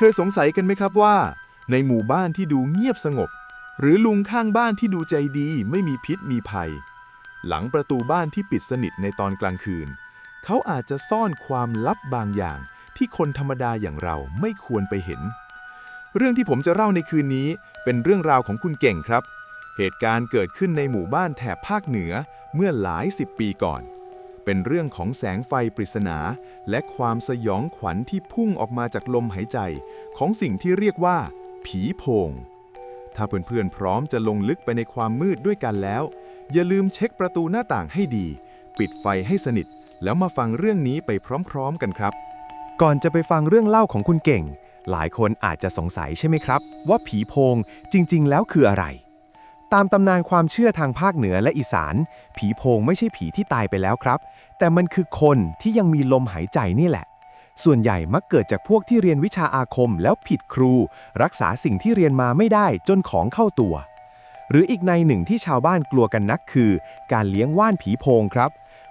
เคยสงสัยกันไหมครับว่า ในหมู่บ้านที่ดูเงียบสงบ หรือลุงข้างบ้านที่ดูใจดีไม่มีพิษมีภัย หลังประตูบ้านที่ปิดสนิทในตอนกลางคืน เขาอาจจะซ่อนความลับบางอย่างที่คนธรรมดาอย่างเราไม่ควรไปเห็น เรื่องที่ผมจะเล่าในคืนนี้เป็นเรื่องราวของคุณเก่งครับ เหตุการณ์เกิดขึ้นในหมู่บ้านแถบภาคเหนือเมื่อหลายสิบปีก่อน เป็นเรื่องของแสงไฟปริศนา และความสยองขวัญที่พุ่งออกมาจากลมหายใจ ของสิ่งที่เรียกว่า ผีโพง ถ้าเพื่อนๆพร้อมจะลงลึกไปในความมืดด้วยกันแล้ว อย่าลืมเช็คประตูหน้าต่างให้ดี ปิดไฟให้สนิท แล้วมาฟังเรื่องนี้ไปพร้อมๆกันครับ ก่อนจะไปฟังเรื่องเล่าของคุณเก่ง หลายคนอาจจะสงสัยใช่ไหมครับ ว่าผีโพงจริง ๆ แล้วคืออะไร ตามตำนานความเชื่อทางภาคเหนือและอีสาน ผีโพงไม่ใช่ผีที่ตายไปแล้วครับ แต่มันคือคนที่ยังมีลมหายใจนี่แหละ ส่วนใหญ่มักเกิดจากพวกที่เรียนวิชาอาคมแล้วผิดครู รักษาสิ่งที่เรียนมาไม่ได้จนของเข้าตัว หรืออีกในหนึ่งที่ชาวบ้านกลัวกันนักคือ การเลี้ยงว่านผีโพงครับ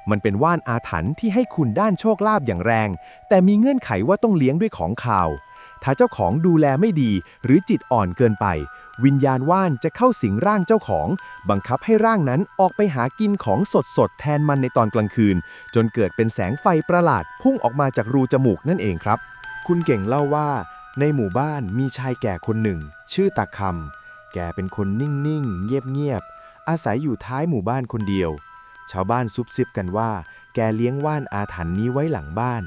มันเป็นว่านอาถรรพ์ที่ให้คุณด้านโชคลาภอย่างแรง แต่มีเงื่อนไขว่าต้องเลี้ยงด้วยของข่าว ถ้าเจ้าของดูแลไม่ดีหรือจิตอ่อนเกินไป วิญญาณว่านจะเข้าสิงร่างเจ้าของ บังคับให้ร่างนั้นออกไปหากินของสดๆแทนมันในตอนกลางคืน จนเกิดเป็นแสงไฟประหลาด พุ่งออกมาจากรูจมูกนั่นเองครับ คุณเก่งเล่าว่า ในหมู่บ้านมีชายแก่คนหนึ่ง ชื่อตาคำแกเป็นคนนิ่งๆ เงียบๆ อาศัยอยู่ท้ายหมู่บ้านคนเดียว ชาวบ้านซุบซิบกันว่า แกเลี้ยงว่านอาถรรพ์นี้ไว้หลังบ้าน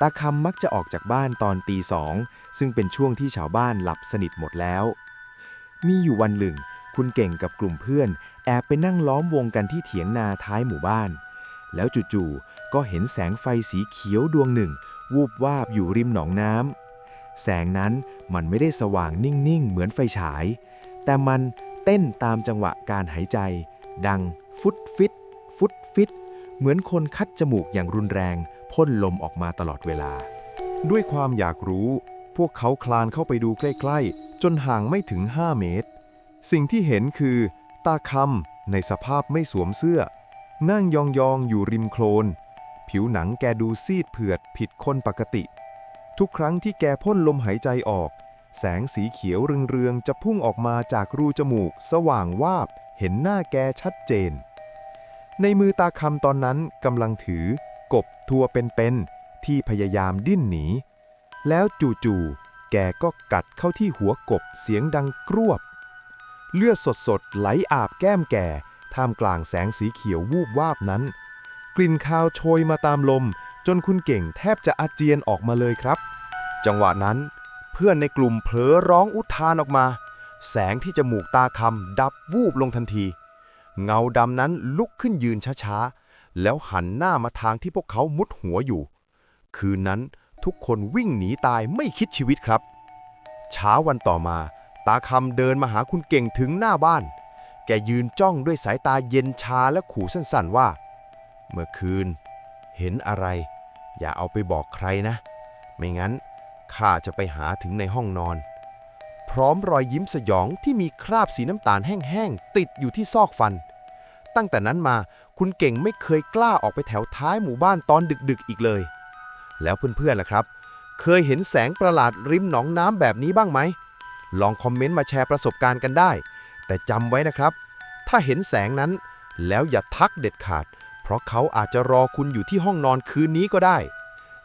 ตาคำมักจะออกจากบ้านตอนตีสอง ซึ่งเป็นช่วงที่ชาวบ้านหลับสนิทหมดแล้ว มีอยู่วันหนึ่ง คุณเก่งกับกลุ่มเพื่อน แอบไปนั่งล้อมวงกันที่เถียงนาท้ายหมู่บ้าน แล้วจู่ๆก็เห็นแสงไฟสีเขียวดวงหนึ่ง วูบวาบอยู่ริมหนองน้ำแสงนั้นมันไม่ได้สว่างนิ่งๆ เหมือนไฟฉาย แต่มันเต้นตามจังหวะการหายใจ ดังฟุตฟิต ฟุตฟิต เหมือนคนคัดจมูกอย่างรุนแรงพ่นลมออกมาตลอดเวลา ด้วยความอยากรู้ พวกเขาคลานเข้าไปดูใกล้ๆ จนห่างไม่ถึง 5 เมตร สิ่งที่เห็นคือ ตาคำในสภาพไม่สวมเสื้อ นั่งยองๆอยู่ริมโคลน ผิวหนังแกดูซีดเผือดผิดคนปกติ ทุกครั้งที่แกพ่นลมหายใจออก แสงสีเขียวเรืองๆ จะพุ่งออกมาจากรูจมูก สว่างวาบ เห็นหน้าแกชัดเจน ในมือตาคำตอนนั้นกำลังถือ กบทัวเป็นๆที่พยายามดิ้นหนี แล้วจู่ๆ แกก็กัดเข้าที่หัวกบเสียงดังกรวบ เลือดสดๆไหลอาบแก้มแก่ ท่ามกลางแสงสีเขียววูบวาบนั้น กลิ่นคาวโชยมาตามลม จนคุณเก่งแทบจะอาเจียนออกมาเลยครับ จังหวะนั้น เพื่อนในกลุ่มเผลอร้องอุทานออกมา แสงที่จมูกตาคำดับวูบลงทันที เงาดำนั้นลุกขึ้นยืนช้าๆ แล้วหันหน้ามาทางที่พวกเขามุดหัวอยู่ คืนนั้น ทุกคนวิ่งหนีตายไม่คิดชีวิตครับ เช้าวันต่อมา ตาคำเดินมาหาคุณเก่งถึงหน้าบ้าน แกยืนจ้องด้วยสายตาเย็นชาและขู่สั้นๆว่า เมื่อคืน เห็นอะไร อย่าเอาไปบอกใครนะ ไม่งั้นข้าจะไปหาถึงในห้องนอน พร้อมรอยยิ้มสยองที่มีคราบสีน้ำตาลแห้งๆติดอยู่ที่ซอกฟัน ตั้งแต่นั้นมาคุณเก่งไม่เคยกล้าออกไปแถวท้ายหมู่บ้านตอนดึกๆอีกเลย แล้วเพื่อนๆล่ะครับ เคยเห็นแสงประหลาดริมหนองน้ำแบบนี้บ้างไหม ลองคอมเมนต์มาแชร์ประสบการณ์กันได้ แต่จำไว้นะครับ ถ้าเห็นแสงนั้น แล้วอย่าทักเด็ดขาด เพราะเขาอาจจะรอคุณอยู่ที่ห้องนอนคืนนี้ก็ได้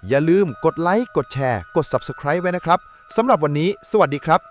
อย่าลืมกดไลค์ กดแชร์ กด Subscribe ไว้นะครับสำหรับวันนี้ สวัสดีครับ